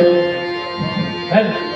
هلا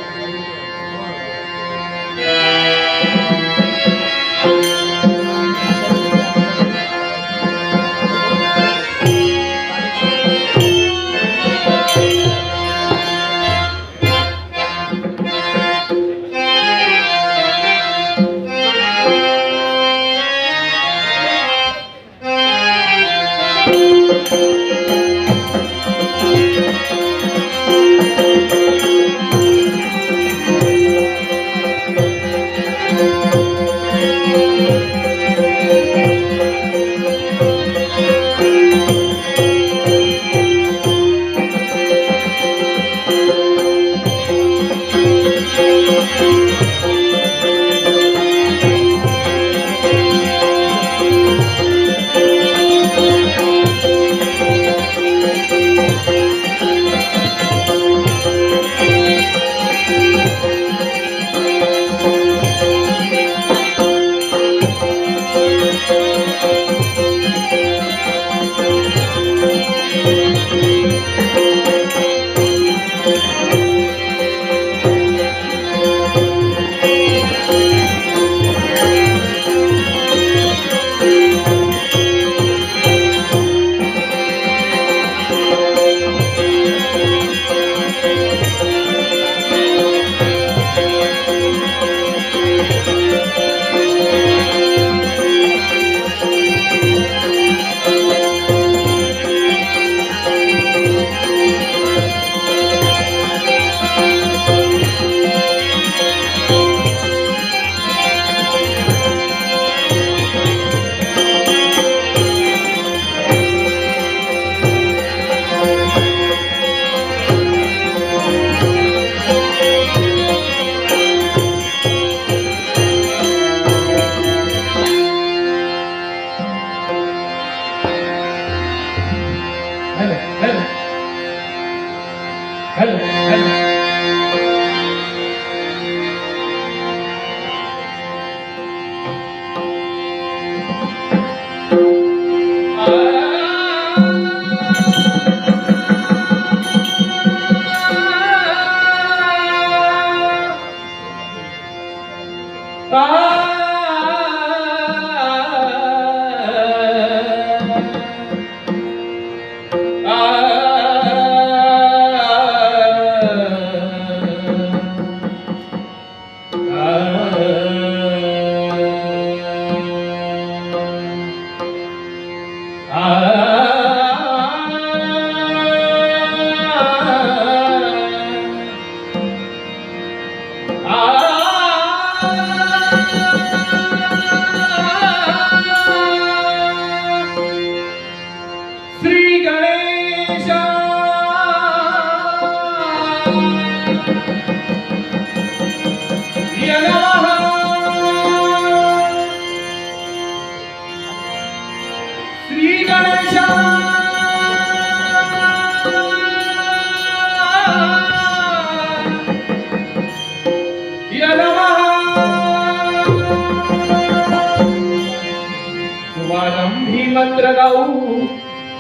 मंत्र गाऊ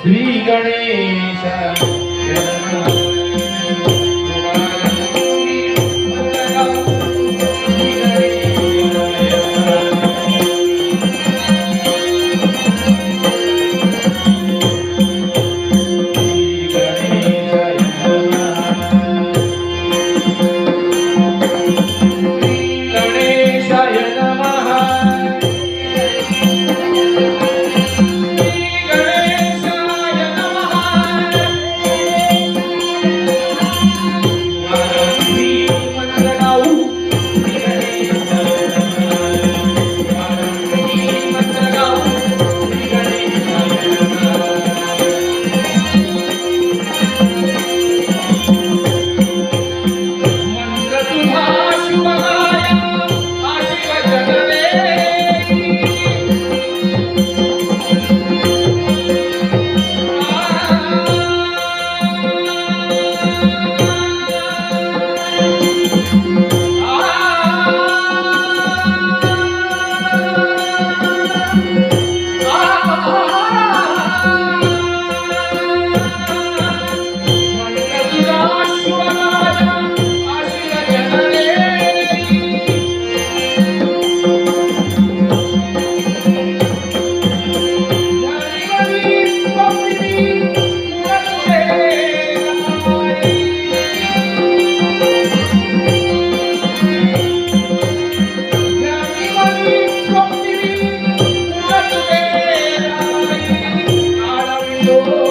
Shri Ganesh. Thank you.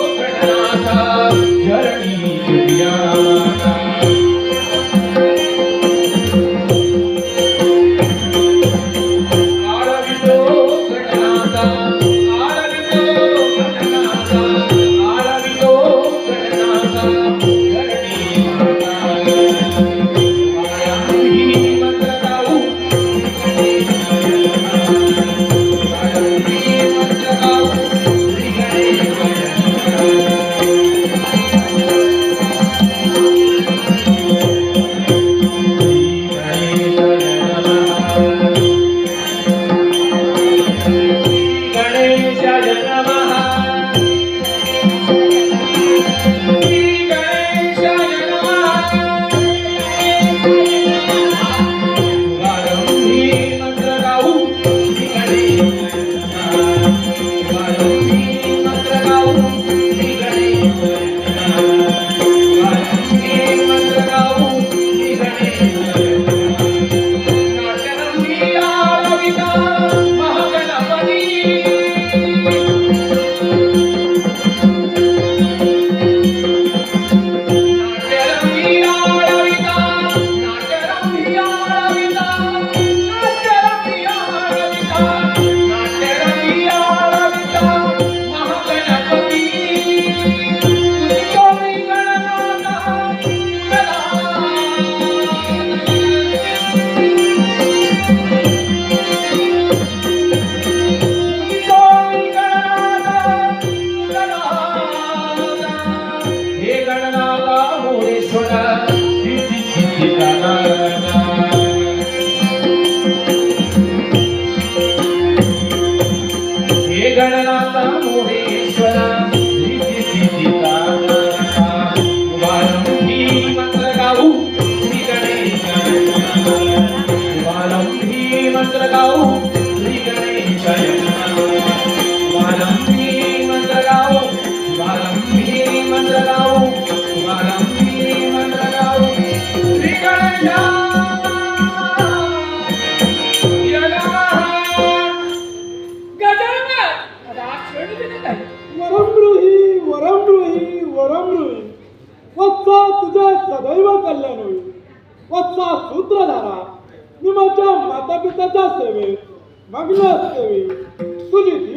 Gananatha మూడేశ్వర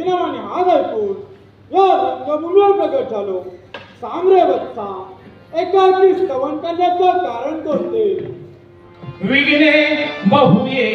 विक्रमाने आदळपूर व रंगभूमीवर प्रकट झालो. सामरे वत्सा एकाकीच स्तवन करण्याचं कारण कोणते? बहुये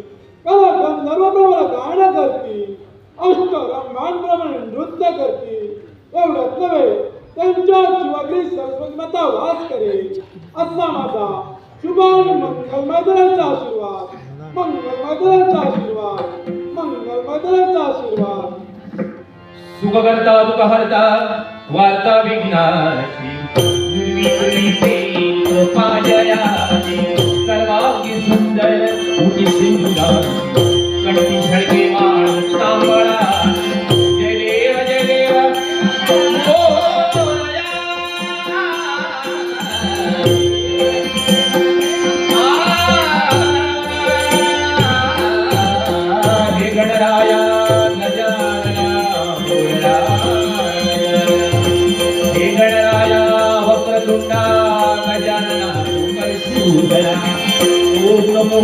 सवरणे त्या सवरणे त्या सवरणे तुझिया मजला कलाकार बापरे गाणं करतील अष्टरंगांप्रमाणे नृत्य करतील एवढंच नव्हे त्यांच्या जीवाग्री सरस्वती माता वास करेल. असा माझा शुभ आणि मंगल मैदानाचा आशीर्वाद. मंगल मैदानाचा आशीर्वाद. मंगल मैदानाचा आशीर्वाद. सुख करता दुःख हरता वार्ता विघ्नाशी. माझ्या उटी सिंधुराची कंठी झळके माळ जय देव जय देव। हे गणराया हे गणराया वक्रतुंडा गजानना ओम नमो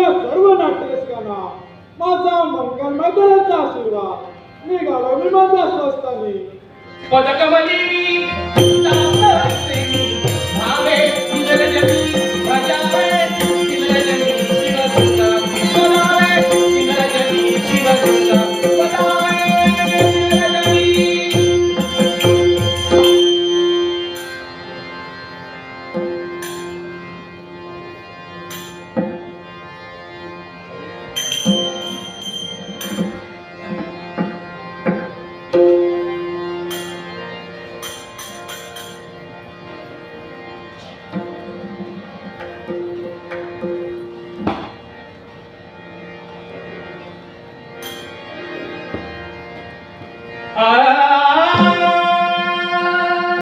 जमलेल्या सर्व नाट्यस्कांना माझा मंगलमय दिनाचा आशीर्वाद. निघाला मी माझ्या स्वस्तानी पदकमली.